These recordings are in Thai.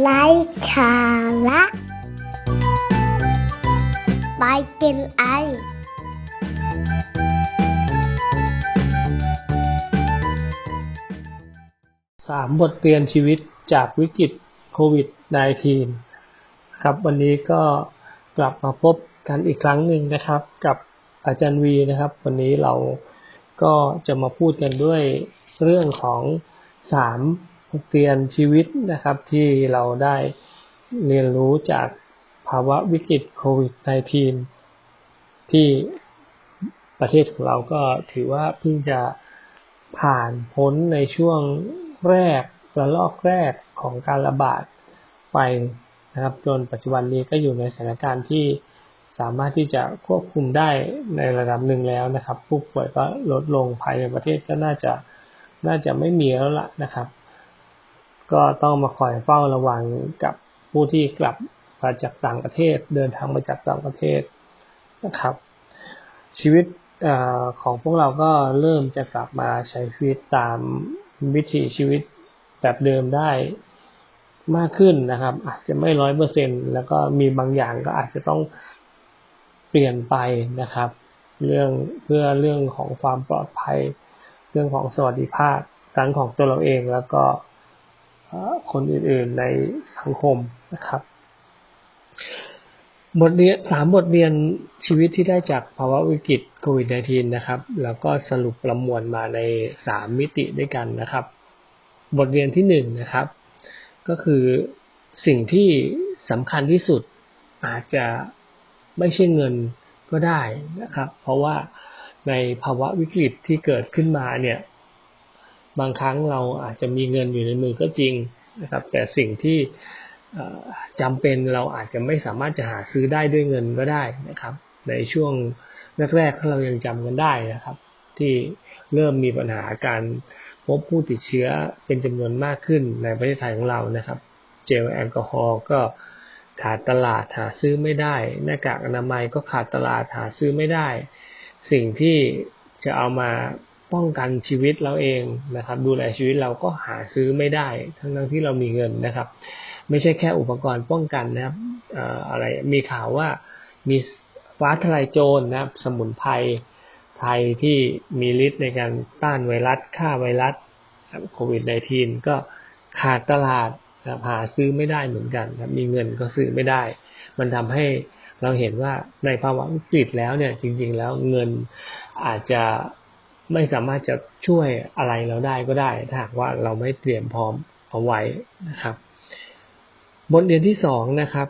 ไร้สาระไปกินไอสามบทเรียนชีวิตจากวิกฤตโควิด -19 ครับ วันนี้ก็กลับมาพบกันอีกครั้งหนึ่งนะครับ กับอาจารย์วีนะครับ วันนี้เราก็จะมาพูดกันด้วยเรื่องของสาม เรียนชีวิตนะครับที่เราได้เรียนรู้จากภาวะวิกฤตโควิด -19 ที่ประเทศของเราก็ถือว่าเพิ่งจะผ่านพ้นในช่วงแรกระลอกแรกของการระบาดไปนะครับจนปัจจุบันนี้ก็อยู่ในสถานการณ์ที่สามารถที่จะควบคุมได้ในระดับหนึ่งแล้วนะครับ ผู้ป่วยก็ลดลงภายในประเทศก็น่าจะน่าจะไม่มีแล้วล่ะนะครับ ก็ต้องมาคอยเฝ้าระวังกับผู้ที่กลับมาจากต่างประเทศ เดินทางมาจากต่างประเทศนะครับ ชีวิตอของพวกเราก็เริ่มจะกลับมาใช้ชีวิตตามวิถีชีวิตแบบเดิมได้มากขึ้นนะครับ อาจจะไม่ร้อยเปอร์เซ็นแล้วก็มีบางอย่างก็อาจจะต้องเปลี่ยนไปนะครับ เรื่องเพื่อเรื่องของความปลอดภัย เรื่องของสวัสดิภาพทั้งของตัวเราเองแล้วก็ คนอื่นๆในสังคมนะครับ บทเรียนสามบทเรียนชีวิตที่ได้จากภาวะวิกฤตโควิด -19 นะครับ แล้วก็สรุปประมวลมาในสามมิติด้วยกันนะครับ บทเรียนที่หนึ่งนะครับ ก็คือสิ่งที่สำคัญที่สุดอาจจะไม่ใช่เงินก็ได้นะครับ เพราะว่าในภาวะวิกฤตที่เกิดขึ้นมาเนี่ย บางครั้งเราอาจจะมีเงินอยู่ในมือก็จริงนะครับ แต่สิ่งที่เอ่อจำเป็นเราอาจจะไม่สามารถจะหาซื้อได้ด้วยเงินก็ได้นะครับ ในช่วงแรกๆถ้าเรายังจำกันได้นะครับ ที่เริ่มมีปัญหาการพบผู้ติดเชื้อเป็นจำนวนมากขึ้นในประเทศไทยของเรานะครับ เจลแอลกอฮอล์ก็ขาดตลาดหาซื้อไม่ได้ หน้ากากอนามัยก็ขาดตลาดหาซื้อไม่ได้ สิ่งที่จะเอามา ป้องกันชีวิตเราเองนะครับ ดูแลชีวิตเราก็หาซื้อไม่ได้ ทั้งทั้งที่เรามีเงินนะครับ ไม่ใช่แค่อุปกรณ์ป้องกันนะครับอะไรมีข่าวว่ามีฟ้าทลายโจรนะครับ สมุนไพรไทยที่มีฤทธิ์ในการต้านไวรัสฆ่าไวรัสโควิด -19 ก็ขาดตลาดนะหาซื้อไม่ได้เหมือนกันครับมีเงินก็ซื้อไม่ได้ มันทำให้เราเห็นว่าในภาวะวิกฤตแล้วเนี่ยจริง ๆ แล้วเงินอาจจะ ไม่สามารถจะช่วยอะไรเราได้ก็ได้ ถ้าหากว่าเราไม่เตรียมพร้อมเอาไว้นะครับ บทเรียนที่สองนะครับ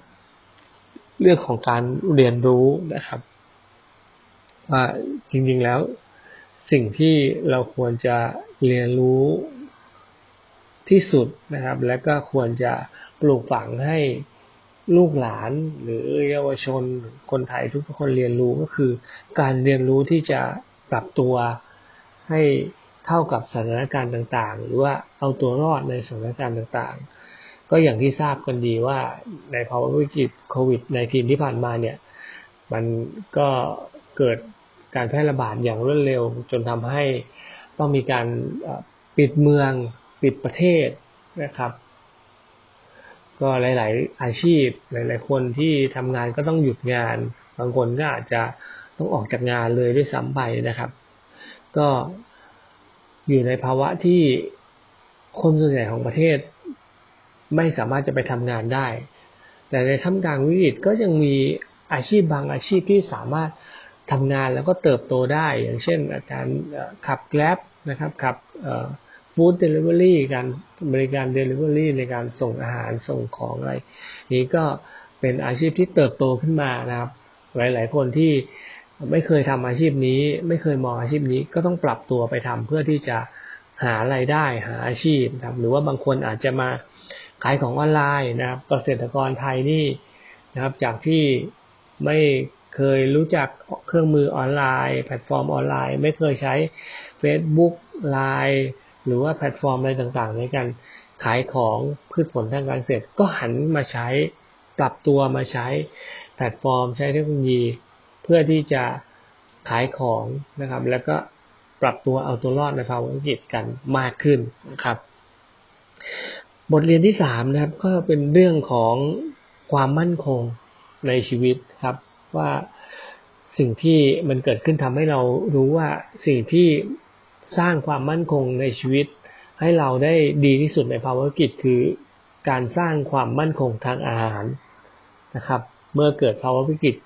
เรื่องของการเรียนรู้นะครับว่าจริงๆแล้ว สิ่งที่เราควรจะเรียนรู้ที่สุดนะครับ และก็ควรจะปลูกฝังให้ลูกหลานหรือเยาวชนคนไทยทุกคนเรียนรู้ก็คือ การเรียนรู้ที่จะปรับตัว ให้เข้ากับสถานการณ์ต่างๆ หรือว่าเอาตัวรอดในสถานการณ์ต่างๆ ก็อย่างที่ทราบกันดีว่าในภาวะวิกฤตโควิด -19 ที่ผ่านมาเนี่ย มันก็เกิดการแพร่ระบาดอย่างรวดเร็ว จนทำให้ต้องมีการปิดเมืองปิดประเทศนะครับ ก็หลาย ๆ อาชีพ หลาย ๆ คนที่ทำงานก็ต้องหยุดงาน บางคนก็อาจจะต้องออกจากงานเลยด้วยซ้ำไปนะครับ ก็อยู่ในภาวะที่คนส่วนใหญ่ของประเทศ ไม่สามารถจะไปทำงานได้ แต่ในท่ามกลางวิกฤตก็ยังมีอาชีพบางอาชีพที่สามารถทำงานแล้วก็เติบโตได้ อย่างเช่นการขับแกร็บนะครับขับฟู้ดเดลิเวอรี่การบริการเดลิเวอรี่ในการส่งอาหารส่งของอะไร นี้ก็เป็นอาชีพที่เติบโตขึ้นมานะครับ หลาย ๆ คนที่ ไม่เคยทำอาชีพนี้ ไม่เคยมองอาชีพนี้ก็ต้องปรับตัวไปทำเพื่อที่จะหาไรายได้หาอาชีพครับหรือว่าบางคนอาจจะมาขายของออนไลน์นะครับเกษตรกรไทยนี่นะครับจากที่ไม่เคยรู้จักเครื่องมือออนไลน์ แพลตฟอร์มออนไลน์ ไม่เคยใช้ Facebook Line หรือว่าแพลตฟอร์มอะไรต่างๆ ในการขายของพืชผลทางการเกษตรก็หันมาใช้ปรับตัวมาใช้แพลตฟอร์มใช้เทคโนโลยี เพื่อที่จะขายของนะครับ แล้วก็ปรับตัวเอาตัวรอดในภาวะวิกฤตกันมากขึ้นนะครับ บทเรียนที่สามนะครับ ก็เป็นเรื่องของความมั่นคงในชีวิตครับ ว่าสิ่งที่มันเกิดขึ้นทำให้เรารู้ว่าสิ่งที่สร้างความมั่นคงในชีวิต ให้เราได้ดีที่สุดในภาวะวิกฤตคือการสร้างความมั่นคงทางอาหารนะครับ เมื่อเกิดภาวะวิกฤต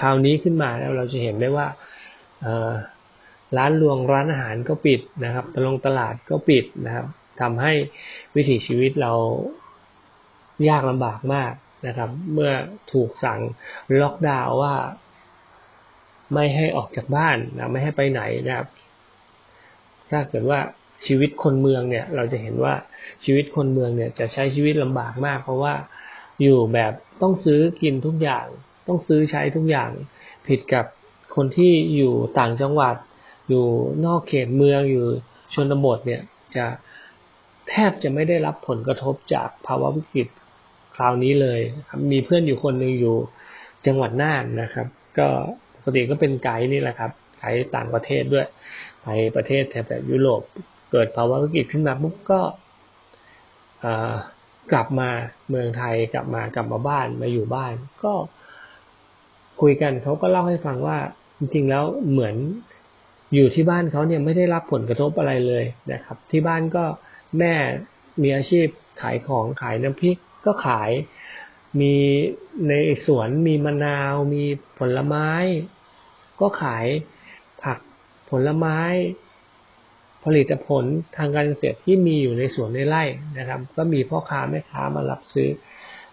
คราวนี้ขึ้นมาแล้วเราจะเห็นได้ว่าร้านรวงร้านอาหารก็ปิดนะครับตลงตลาดก็ปิดนะครับทำให้วิถีชีวิตเรายากลำบากมากนะครับ เมื่อถูกสั่งล็อกดาวน์ว่า ไม่ให้ออกจากบ้านนะไม่ให้ไปไหนนะครับ ถ้าเกิดว่าชีวิตคนเมืองเนี่ย เราจะเห็นว่าชีวิตคนเมืองเนี่ย จะใช้ชีวิตลำบากมาก เพราะว่าอยู่แบบต้องซื้อกินทุกอย่าง ต้องซื้อใช้ทุกอย่างผิดกับคนที่อยู่ต่างจังหวัด อยู่นอกเขตเมืองอยู่ชนบทเนี่ยจะแทบจะไม่ได้รับผลกระทบจากภาวะวิกฤตคราวนี้เลยมีเพื่อนอยู่คนหนึ่งอยู่จังหวัดน่านนะครับ ก็ปกติก็เป็นไกด์นี่แหละครับไกด์ต่างประเทศด้วยไปประเทศแถบยุโรปเกิดภาวะวิกฤตขึ้นมาปุ๊บก็กลับมาเมืองไทยกลับมากลับมาบ้านมาอยู่บ้าน ก็ คุยกันเขาก็เล่าให้ฟังว่า จริงๆแล้วเหมือนอยู่ที่บ้านเขาเนี่ยไม่ได้รับผลกระทบอะไรเลยนะครับ ที่บ้านก็แม่มีอาชีพขายของขายน้ำพริกก็ขาย มีในสวนมีมะนาว มีผลไม้ ก็ขายผักผลไม้ ผลิตผลทางการเกษตรที่มีอยู่ในสวนในไร่นะครับ ก็มีพ่อค้าแม่ค้ามารับซื้อ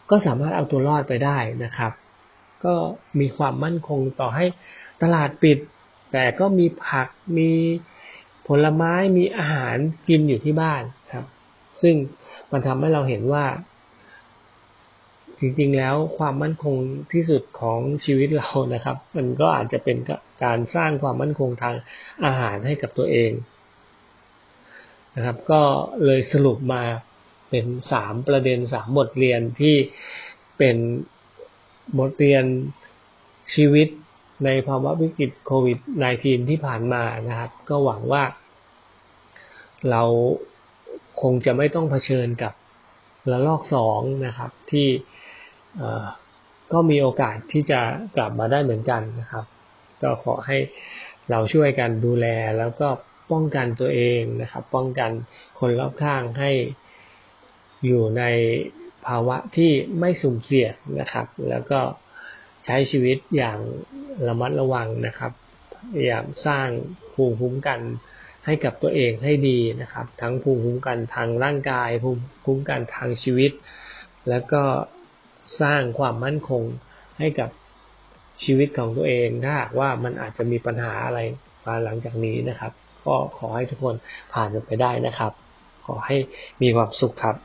ก็สามารถเอาตัวรอดไปได้นะครับ ก็มีความมั่นคงต่อให้ตลาดปิด แต่ก็มีผักมีผลไม้มีอาหารกินอยู่ที่บ้านครับ ซึ่งมันทำให้เราเห็นว่า จริงๆแล้วความมั่นคงที่สุดของชีวิตเรานะครับ มันก็อาจจะเป็นการสร้างความมั่นคงทางอาหารให้กับตัวเองนะครับ ก็เลยสรุปมาเป็นสามประเด็นสามบทเรียนที่เป็น บทเรียนชีวิตในภาวะวิกฤตโควิด -19 ที่ผ่านมานะครับ ก็หวังว่า เราคงจะไม่ต้องเผชิญกับระลอกสองนะครับ ที่ก็มีโอกาสที่จะกลับมาได้เหมือนกันนะครับ ก็ขอให้เราช่วยกันดูแลแล้วก็ป้องกันตัวเองนะครับ ป้องกันคนรอบข้างให้อยู่ใน ภาวะที่ไม่สุ่มเสี่ยงนะครับ แล้วก็ใช้ชีวิตอย่างระมัดระวังนะครับพยายามสร้างภูมิคุ้มกันให้กับตัวเองให้ดีนะครับ ทั้งภูมิคุ้มกันทางร่างกายภูมิคุ้มกันทางชีวิต แล้วก็สร้างความมั่นคงให้กับชีวิตของตัวเองถ้าหากว่ามันอาจจะมีปัญหาอะไรมาหลังจากนี้นะครับ ก็ขอให้ทุกคนผ่านมันไปได้นะครับ ขอให้มีความสุขครับ